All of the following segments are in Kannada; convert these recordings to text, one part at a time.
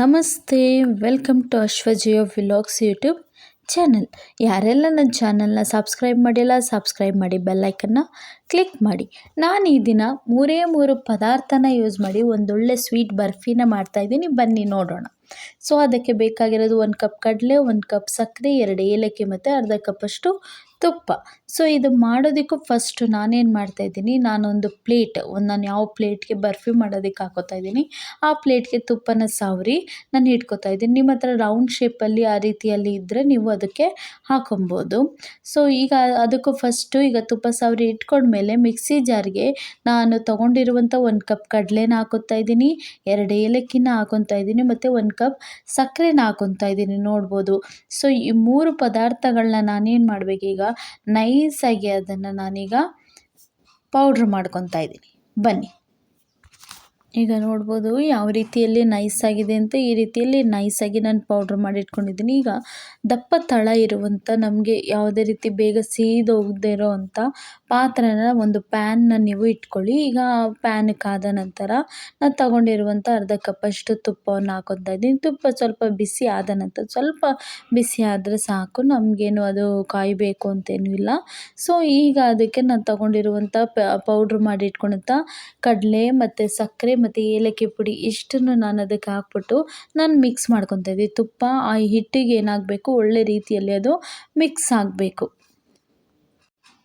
ನಮಸ್ತೆ, welcome to ಅಶ್ವಜಿಯೋ vlogs YouTube channel. ಯಾರೆಲ್ಲ ನನ್ನ ಚಾನಲ್ನ ಸಬ್ಸ್ಕ್ರೈಬ್ ಮಾಡಿಲ್ಲ, ಸಬ್ಸ್ಕ್ರೈಬ್ ಮಾಡಿ ಬೆಲ್ಲೈಕನ್ನ ಕ್ಲಿಕ್ ಮಾಡಿ. ನಾನು ಈ ದಿನ ಮೂರೇ ಮೂರು ಪದಾರ್ಥನ ಯೂಸ್ ಮಾಡಿ ಒಂದೊಳ್ಳೆ ಸ್ವೀಟ್ ಬರ್ಫಿನ ಮಾಡ್ತಾಯಿದ್ದೀನಿ ಬನ್ನಿ ನೋಡೋಣ. ಸೊ, ಅದಕ್ಕೆ ಬೇಕಾಗಿರೋದು ಒಂದು ಕಪ್ ಕಡಲೆ, ಒಂದು ಕಪ್ ಸಕ್ಕರೆ, ಎರಡು ಏಲಕ್ಕಿ ಮತ್ತು ಅರ್ಧ ಕಪ್ಪಷ್ಟು ತುಪ್ಪ. ಸೊ ಇದು ಮಾಡೋದಕ್ಕೂ ಫಸ್ಟು ನಾನೇನು ಮಾಡ್ತಾಯಿದ್ದೀನಿ ನಾನೊಂದು ಪ್ಲೇಟ್ ಒಂದು ನಾನು ಯಾವ ಪ್ಲೇಟ್ಗೆ ಬರ್ಫಿ ಮಾಡೋದಕ್ಕೆ ಹಾಕೋತಾ ಇದ್ದೀನಿ, ಆ ಪ್ಲೇಟ್ಗೆ ತುಪ್ಪನ ಸಾವ್ರಿ, ನಾನು ಇಟ್ಕೋತಾ ಇದ್ದೀನಿ. ನಿಮ್ಮ ಹತ್ರ ರೌಂಡ್ ಶೇಪಲ್ಲಿ ಆ ರೀತಿಯಲ್ಲಿ ಇದ್ದರೆ ನೀವು ಅದಕ್ಕೆ ಹಾಕೊಬೋದು. ಸೊ ಈಗ ಅದಕ್ಕೂ ಫಸ್ಟು ಈಗ ತುಪ್ಪ ಸಾವ್ರಿ ಇಟ್ಕೊಂಡ್ಮೇಲೆ ಮಿಕ್ಸಿ ಜಾರ್ಗೆ ನಾನು ತೊಗೊಂಡಿರುವಂಥ ಒಂದು ಕಪ್ ಕಡಲೆನ ಹಾಕೋತಾ ಇದ್ದೀನಿ, ಎರಡು ಏಲಕ್ಕಿನ ಹಾಕೊತಾ ಇದ್ದೀನಿ, ಮತ್ತು ಒಂದು ಕಪ್ ಸಕ್ಕರೆನ ಹಾಕೊತಾ ಇದ್ದೀನಿ. ನೋಡ್ಬೋದು. ಸೊ ಈ ಮೂರು ಪದಾರ್ಥಗಳನ್ನ ನಾನೇನು ಮಾಡಬೇಕೀಗ ನೈಸಾಗಿ ಅದನ್ನು ನಾನೀಗ ಪೌಡ್ರ್ ಮಾಡ್ಕೊತಾ ಇದ್ದೀನಿ. ಬನ್ನಿ. ಈಗ ನೋಡ್ಬೋದು ಯಾವ ರೀತಿಯಲ್ಲಿ ನೈಸ್ ಆಗಿದೆ ಅಂತ ಈ ರೀತಿಯಲ್ಲಿ ನೈಸಾಗಿ ನಾನು ಪೌಡ್ರ್ ಮಾಡಿ ಇಟ್ಕೊಂಡಿದ್ದೀನಿ. ಈಗ ದಪ್ಪ ತಳ ಇರುವಂಥ ನಮಗೆ ಯಾವುದೇ ರೀತಿ ಬೇಗ ಸೀದೋಗದೇ ಇರೋ ಅಂಥ ಪಾತ್ರನ ಒಂದು ಪ್ಯಾನ್ನ ನೀವು ಇಟ್ಕೊಳ್ಳಿ. ಈಗ ಪ್ಯಾನ್ ಕಾದ ನಂತರ ನಾನು ತಗೊಂಡಿರುವಂಥ ಅರ್ಧ ಕಪ್ಪಷ್ಟು ತುಪ್ಪವನ್ನು ಹಾಕೊತಾ ಇದ್ದೀನಿ. ತುಪ್ಪ ಸ್ವಲ್ಪ ಬಿಸಿ ಆದ ನಂತರ ಸ್ವಲ್ಪ ಬಿಸಿ ಆದರೆ ಸಾಕು. ನಮಗೇನು ಅದು ಕಾಯಬೇಕು ಅಂತೇನೂ ಇಲ್ಲ. ಸೊ ಈಗ ಅದಕ್ಕೆ ನಾನು ತಗೊಂಡಿರುವಂಥ ಪೌಡ್ರ್ ಮಾಡಿ ಇಟ್ಕೊಂಡಂಥ ಕಡಲೆ ಮತ್ತು ಸಕ್ಕರೆ ಮತ್ತು ಏಲಕ್ಕಿ ಪುಡಿ ಇಷ್ಟನ್ನು ನಾನು ಅದಕ್ಕೆ ಹಾಕ್ಬಿಟ್ಟು ನಾನು ಮಿಕ್ಸ್ ಮಾಡ್ಕೊತಾ ತುಪ್ಪ, ಆ ಹಿಟ್ಟಿಗೆ ಏನಾಗಬೇಕು, ಒಳ್ಳೆ ರೀತಿಯಲ್ಲಿ ಅದು ಮಿಕ್ಸ್ ಆಗಬೇಕು.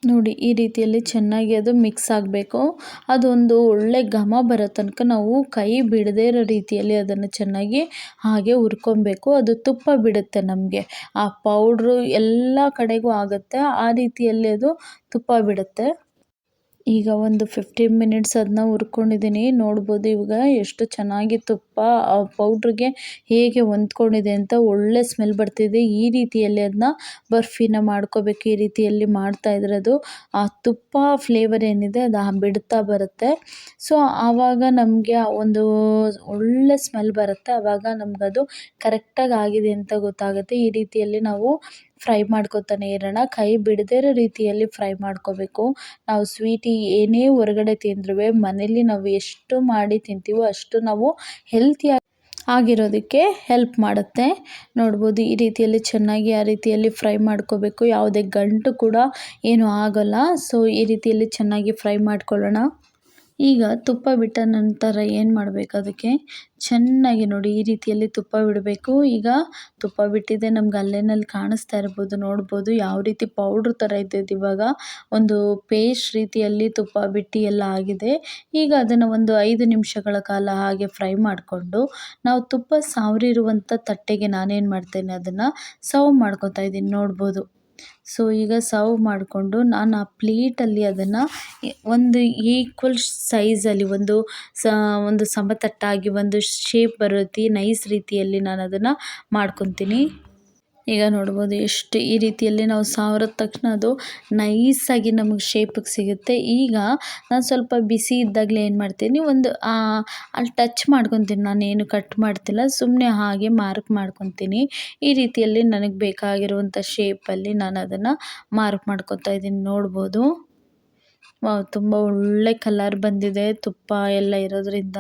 ನೋಡಿ, ಈ ರೀತಿಯಲ್ಲಿ ಚೆನ್ನಾಗಿ ಅದು ಮಿಕ್ಸ್ ಆಗಬೇಕು. ಅದೊಂದು ಒಳ್ಳೆ ಘಮ ಬರೋ ತನಕ ನಾವು ಕೈ ಬಿಡದೇ ಇರೋ ರೀತಿಯಲ್ಲಿ ಅದನ್ನು ಚೆನ್ನಾಗಿ ಹಾಗೆ ಹುರ್ಕೊಬೇಕು. ಅದು ತುಪ್ಪ ಬಿಡುತ್ತೆ ನಮಗೆ. ಆ ಪೌಡ್ರು ಎಲ್ಲ ಕಡೆಗೂ ಆಗುತ್ತೆ. ಆ ರೀತಿಯಲ್ಲಿ ಅದು ತುಪ್ಪ ಬಿಡುತ್ತೆ. ಈಗ ಒಂದು ಫಿಫ್ಟೀನ್ ಮಿನಿಟ್ಸ್ ಅದನ್ನ ಹುರ್ಕೊಂಡಿದ್ದೀನಿ ನೋಡ್ಬೋದು ಇವಾಗ ಎಷ್ಟು ಚೆನ್ನಾಗಿ ತುಪ್ಪ ಆ ಪೌಡ್ರಿಗೆ ಹೇಗೆ ಹೊಂದ್ಕೊಂಡಿದೆ ಅಂತ ಒಳ್ಳೆ ಸ್ಮೆಲ್ ಬರ್ತಿದೆ. ಈ ರೀತಿಯಲ್ಲಿ ಅದನ್ನ ಬರ್ಫಿನ ಮಾಡ್ಕೋಬೇಕು, ಈ ರೀತಿಯಲ್ಲಿ ಮಾಡ್ತಾ ಇದ್ರದು ಆ ತುಪ್ಪ ಫ್ಲೇವರ್ ಏನಿದೆ ಅದು ಬಿಡ್ತಾ ಬರುತ್ತೆ. ಸೊ ಆವಾಗ ನಮಗೆ ಒಂದು ಒಳ್ಳೆ ಸ್ಮೆಲ್ ಬರುತ್ತೆ. ಆವಾಗ ನಮಗದು ಕರೆಕ್ಟಾಗಿ ಆಗಿದೆ ಅಂತ ಗೊತ್ತಾಗುತ್ತೆ. ಈ ರೀತಿಯಲ್ಲಿ ನಾವು ಫ್ರೈ ಮಾಡ್ಕೊತಾನೆ ಇರೋಣ. ಕೈ ಬಿಡದೇ ಇರೋ ರೀತಿಯಲ್ಲಿ ಫ್ರೈ ಮಾಡ್ಕೋಬೇಕು. ನಾವು ಸ್ವೀಟ್ ಏನೇ ಹೊರಗಡೆ ತಿಂದ್ರೂ ಮನೇಲಿ ನಾವು ಎಷ್ಟು ಮಾಡಿ ತಿಂತೀವೋ ಅಷ್ಟು ನಾವು ಹೆಲ್ತಿಯಾಗಿ ಆಗಿರೋದಕ್ಕೆ ಹೆಲ್ಪ್ ಮಾಡುತ್ತೆ. ನೋಡ್ಬೋದು ಈ ರೀತಿಯಲ್ಲಿ ಚೆನ್ನಾಗಿ ಆ ರೀತಿಯಲ್ಲಿ ಫ್ರೈ ಮಾಡ್ಕೋಬೇಕು. ಯಾವುದೇ ಗಂಟು ಕೂಡ ಏನು ಆಗೋಲ್ಲ. ಸೊ ಈ ರೀತಿಯಲ್ಲಿ ಚೆನ್ನಾಗಿ ಫ್ರೈ ಮಾಡ್ಕೊಳ್ಳೋಣ. ಈಗ ತುಪ್ಪ ಬಿಟ್ಟ ನಂತರ ಏನು ಮಾಡಬೇಕು ಅದಕ್ಕೆ? ಚೆನ್ನಾಗಿ ನೋಡಿ ಈ ರೀತಿಯಲ್ಲಿ ತುಪ್ಪ ಬಿಡಬೇಕು. ಈಗ ತುಪ್ಪ ಬಿಟ್ಟಿದೆ ನಮ್ಗೆ ಅಲ್ಲೇನಲ್ಲಿ ಕಾಣಿಸ್ತಾ ಇರ್ಬೋದು, ನೋಡ್ಬೋದು ಯಾವ ರೀತಿ ಪೌಡ್ರ್ ಥರ ಇದ್ದದ್ದು ಇವಾಗ. ಒಂದು ಪೇಸ್ಟ್ ರೀತಿಯಲ್ಲಿ ತುಪ್ಪ ಬಿಟ್ಟು ಎಲ್ಲ ಆಗಿದೆ. ಈಗ ಅದನ್ನು ಒಂದು ಐದು ನಿಮಿಷಗಳ ಕಾಲ ಹಾಗೆ ಫ್ರೈ ಮಾಡಿಕೊಂಡು ನಾವು ತುಪ್ಪ ಸಾವಿರಿರುವಂಥ ತಟ್ಟೆಗೆ ನಾನೇನು ಮಾಡ್ತೇನೆ ಅದನ್ನು ಸರ್ವ್ ಮಾಡ್ಕೊತಾ ಇದ್ದೀನಿ, ನೋಡ್ಬೋದು. ಸೊ ಈಗ ಸರ್ವ್ ಮಾಡಿಕೊಂಡು ನಾನು ಆ ಪ್ಲೇಟಲ್ಲಿ ಅದನ್ನು ಒಂದು ಈಕ್ವಲ್ ಸೈಝಲ್ಲಿ ಒಂದು ಸ, ಒಂದು ಸಮತಟ್ಟಾಗಿ ಒಂದು ಶೇಪ್ ಬರೋ ರೀತಿ ನೈಸ್ ರೀತಿಯಲ್ಲಿ ನಾನು ಅದನ್ನು ಮಾಡ್ಕೊತೀನಿ. ಈಗ ನೋಡ್ಬೋದು ಎಷ್ಟು ಈ ರೀತಿಯಲ್ಲಿ ನಾವು ಸಾವಿರದ ತಕ್ಷಣ ಅದು ನೈಸಾಗಿ ನಮಗೆ ಶೇಪಿಗೆ ಸಿಗುತ್ತೆ. ಈಗ ನಾನು ಸ್ವಲ್ಪ ಬಿಸಿ ಇದ್ದಾಗಲೇ ಏನು ಮಾಡ್ತೀನಿ ಒಂದು ಅಲ್ಲಿ ಟಚ್ ಮಾಡ್ಕೊತೀನಿ. ನಾನೇನು ಕಟ್ ಮಾಡ್ತಿಲ್ಲ ಸುಮ್ಮನೆ ಹಾಗೆ ಮಾರ್ಕ್ ಮಾಡ್ಕೊತೀನಿ. ಈ ರೀತಿಯಲ್ಲಿ ನನಗೆ ಬೇಕಾಗಿರುವಂಥ ಶೇಪಲ್ಲಿ ನಾನು ಅದನ್ನು ಮಾರ್ಕ್ ಮಾಡ್ಕೊತಾ ಇದ್ದೀನಿ. ನೋಡ್ಬೋದು. ವಾವ್, ತುಂಬ ಒಳ್ಳೆ ಕಲರ್ ಬಂದಿದೆ ತುಪ್ಪ ಎಲ್ಲ ಇರೋದ್ರಿಂದ.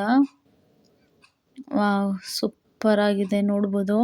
ವಾವ್ ಸೂಪರಾಗಿದೆ ನೋಡ್ಬೋದು.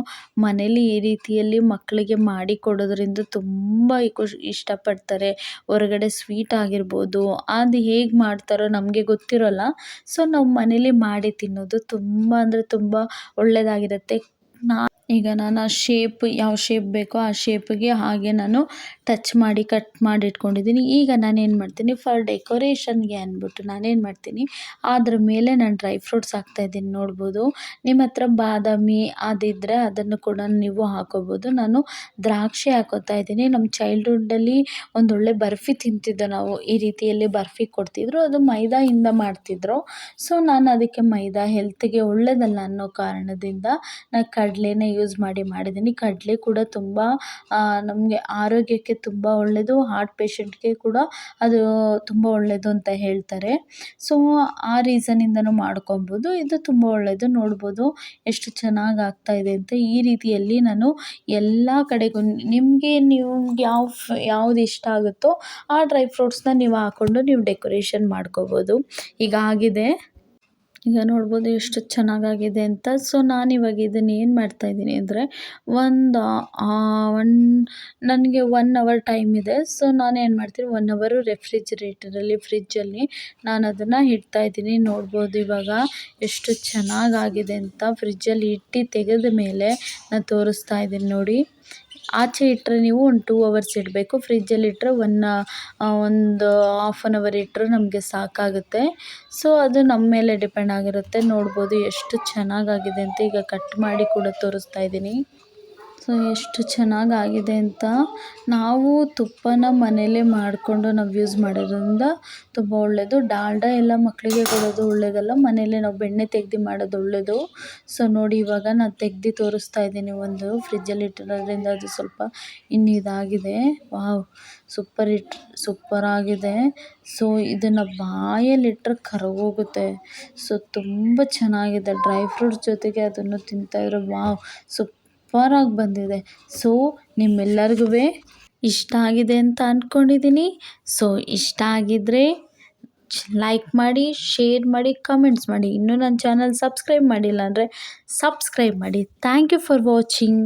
ಮನೇಲಿ ಈ ರೀತಿಯಲ್ಲಿ ಮಕ್ಕಳಿಗೆ ಮಾಡಿ ಕೊಡೋದ್ರಿಂದ ತುಂಬ ಖುಷಿ ಇಷ್ಟಪಡ್ತಾರೆ. ಹೊರಗಡೆ ಸ್ವೀಟ್ ಆಗಿರ್ಬೋದು, ಅದು ಹೇಗೆ ಮಾಡ್ತಾರೋ ನಮಗೆ ಗೊತ್ತಿರೋಲ್ಲ. ಸೊ, ನಾವು ಮನೇಲಿ ಮಾಡಿ ತಿನ್ನೋದು ತುಂಬ ಅಂದರೆ ತುಂಬ ಒಳ್ಳೆಯದಾಗಿರುತ್ತೆ ನಾ ಈಗ ನಾನು ಆ ಶೇಪ್ ಯಾವ ಶೇಪ್ ಬೇಕೋ ಆ ಶೇಪ್ಗೆ ಹಾಗೆ ನಾನು ಟಚ್ ಮಾಡಿ ಕಟ್ ಮಾಡಿ ಇಟ್ಕೊಂಡಿದ್ದೀನಿ. ಈಗ ನಾನೇನು ಮಾಡ್ತೀನಿ? ಫಾರ್ ಡೆಕೋರೇಷನ್ಗೆ ಅಂದ್ಬಿಟ್ಟು ನಾನೇನು ಮಾಡ್ತೀನಿ? ಅದ್ರ ಮೇಲೆ ನಾನು ಡ್ರೈ ಫ್ರೂಟ್ಸ್ ಹಾಕ್ತಾಯಿದ್ದೀನಿ ನೋಡ್ಬೋದು? ನಿಮ್ಮ ಹತ್ರ ಬಾದಾಮಿ ಅದಿದ್ದರೆ ಅದನ್ನು ಕೂಡ ನೀವು ಹಾಕೋಬೋದು. ನಾನು ದ್ರಾಕ್ಷಿ ಹಾಕೋತಾ ಇದ್ದೀನಿ. ನಮ್ಮ ಚೈಲ್ಡ್ಹುಡ್ಡಲ್ಲಿ ಒಂದೊಳ್ಳೆ ಬರ್ಫಿ ತಿಂತಿದ್ದೋ ನಾವು ಈ ರೀತಿಯಲ್ಲಿ ಬರ್ಫಿ ಕೊಡ್ತಿದ್ರು. ಅದು ಮೈದಾಯಿಂದ ಮಾಡ್ತಿದ್ರು. ಸೊ ನಾನು ಅದಕ್ಕೆ ಮೈದಾ ಹೆಲ್ತ್ಗೆ ಒಳ್ಳೆಯದಲ್ಲ ಅನ್ನೋ ಕಾರಣದಿಂದ ನಾನು ಕಡಲೆನೇ ಯೂಸ್ ಮಾಡಿ ಮಾಡಿದ್ದೀನಿ ಕಡಲೆ ಕೂಡ ತುಂಬ ನಮಗೆ ಆರೋಗ್ಯಕ್ಕೆ ತುಂಬ ಒಳ್ಳೆಯದು ಹಾರ್ಟ್ ಪೇಷಂಟ್ಗೆ ಕೂಡ ಅದು ತುಂಬ ಒಳ್ಳೆಯದು ಅಂತ ಹೇಳ್ತಾರೆ. ಸೊ ಆ ರೀಸನಿಂದನೂ ಮಾಡ್ಕೊಬೋದು. ಇದು ತುಂಬ ಒಳ್ಳೆಯದು ನೋಡ್ಬೋದು ಎಷ್ಟು ಚೆನ್ನಾಗಿ ಆಗ್ತಾಯಿದೆ ಅಂತ. ಈ ರೀತಿಯಲ್ಲಿ ನಾನು ಎಲ್ಲ ಕಡೆಗೂ, ನಿಮಗೆ ನಿಮ್ಗೆ ಯಾವ, ಯಾವ್ದು ಇಷ್ಟ ಆಗುತ್ತೋ ಆ ಡ್ರೈ ಫ್ರೂಟ್ಸ್ನ ನೀವು ಹಾಕ್ಕೊಂಡು ನೀವು ಡೆಕೋರೇಷನ್ ಮಾಡ್ಕೋಬೋದು. ಈಗ ಆಗಿದೆ. ಈಗ ನೋಡ್ಬೋದು ಎಷ್ಟು ಚೆನ್ನಾಗಾಗಿದೆ ಅಂತ. ಸೊ ನಾನು ಇವಾಗ ಇದನ್ನ ಏನು ಮಾಡ್ತಾಯಿದ್ದೀನಿ ಅಂದರೆ, ಒಂದು ಒನ್, ನನಗೆ ಒನ್ ಅವರ್ ಟೈಮ್ ಇದೆ. ಸೊ ನಾನು ಏನು ಮಾಡ್ತೀನಿ ಒನ್ ಅವರು ರೆಫ್ರಿಜಿರೇಟರಲ್ಲಿ ಫ್ರಿಜ್ಜಲ್ಲಿ ನಾನು ಅದನ್ನು ಇಡ್ತಾಯಿದ್ದೀನಿ ನೋಡ್ಬೋದು ಇವಾಗ ಎಷ್ಟು ಚೆನ್ನಾಗಾಗಿದೆ ಅಂತ. ಫ್ರಿಜ್ಜಲ್ಲಿ ಇಟ್ಟು ತೆಗೆದ ಮೇಲೆ ನಾನು ತೋರಿಸ್ತಾ ಇದ್ದೀನಿ ನೋಡಿ. ಆಚೆ ಇಟ್ಟರೆ ನೀವು ಒಂದು ಟೂ ಅವರ್ಸ್ ಇಡಬೇಕು. ಫ್ರಿಜ್ಜಲ್ಲಿ ಇಟ್ಟರೆ ಒನ್ ಒಂದು ಹಾಫ್ ಆನ್ ಅವರ್ ಇಟ್ಟರೆ ನಮಗೆ ಸಾಕಾಗುತ್ತೆ. ಸೊ ಅದು ನಮ್ಮ ಮೇಲೆ ಡಿಪೆಂಡ್ ಆಗಿರುತ್ತೆ. ನೋಡ್ಬೋದು ಎಷ್ಟು ಚೆನ್ನಾಗಾಗಿದೆ ಅಂತ ಈಗ ಕಟ್ ಮಾಡಿ ಕೂಡ ತೋರಿಸ್ತಾ ಇದ್ದೀನಿ. ಸೊ ಎಷ್ಟು ಚೆನ್ನಾಗಾಗಿದೆ ಅಂತ ನಾವು ತುಪ್ಪನ ಮನೆಯಲ್ಲೇ ಮಾಡಿಕೊಂಡು ನಾವು ಯೂಸ್ ಮಾಡೋದ್ರಿಂದ ತುಂಬ ಒಳ್ಳೆಯದು ಡಾಲ್ಡಾ ಎಲ್ಲ ಮಕ್ಕಳಿಗೆ ಕೊಡೋದು ಒಳ್ಳೆಯದಲ್ಲ ಮನೆಯಲ್ಲೇ ನಾವು ಬೆಣ್ಣೆ ತೆಗ್ದು ಮಾಡೋದು ಒಳ್ಳೆಯದು ಸೊ ನೋಡಿ ಇವಾಗ ನಾನು ತೆಗ್ದು ತೋರಿಸ್ತಾ ಇದ್ದೀನಿ ಒಂದು ಫ್ರಿಜ್ಜಲ್ಲಿ ಇಟ್ಟಿರೋದ್ರಿಂದ ಅದು ಸ್ವಲ್ಪ ಇನ್ನು ಇದಾಗಿದೆ ವಾವ್ ಸೂಪರ್ ಇಟ್ ಸೂಪರಾಗಿದೆ ಸೊ ಇದನ್ನು ಬಾಯಲ್ಲಿಟ್ಟರೆ ಕರಗೋಗುತ್ತೆ. ಸೊ ತುಂಬ ಚೆನ್ನಾಗಿದೆ. ಡ್ರೈ ಫ್ರೂಟ್ಸ್ ಜೊತೆಗೆ ಅದನ್ನು ತಿಂತಾಯಿದ್ರೆ ವಾವ್ ಸೂಪರಾಗಿ ಬಂದಿದೆ. ಸೊ ನಿಮ್ಮೆಲ್ಲರಿಗೂ ಇಷ್ಟ ಆಗಿದೆ ಅಂತ ಅಂದ್ಕೊಂಡಿದ್ದೀನಿ ಸೊ ಇಷ್ಟ ಆಗಿದ್ದರೆ ಲೈಕ್ ಮಾಡಿ ಶೇರ್ ಮಾಡಿ ಕಮೆಂಟ್ಸ್ ಮಾಡಿ. ಇನ್ನೂ ನನ್ನ ಚಾನಲ್ ಸಬ್ಸ್ಕ್ರೈಬ್ ಮಾಡಿಲ್ಲ ಅಂದರೆ ಸಬ್ಸ್ಕ್ರೈಬ್ ಮಾಡಿ. Thank you for watching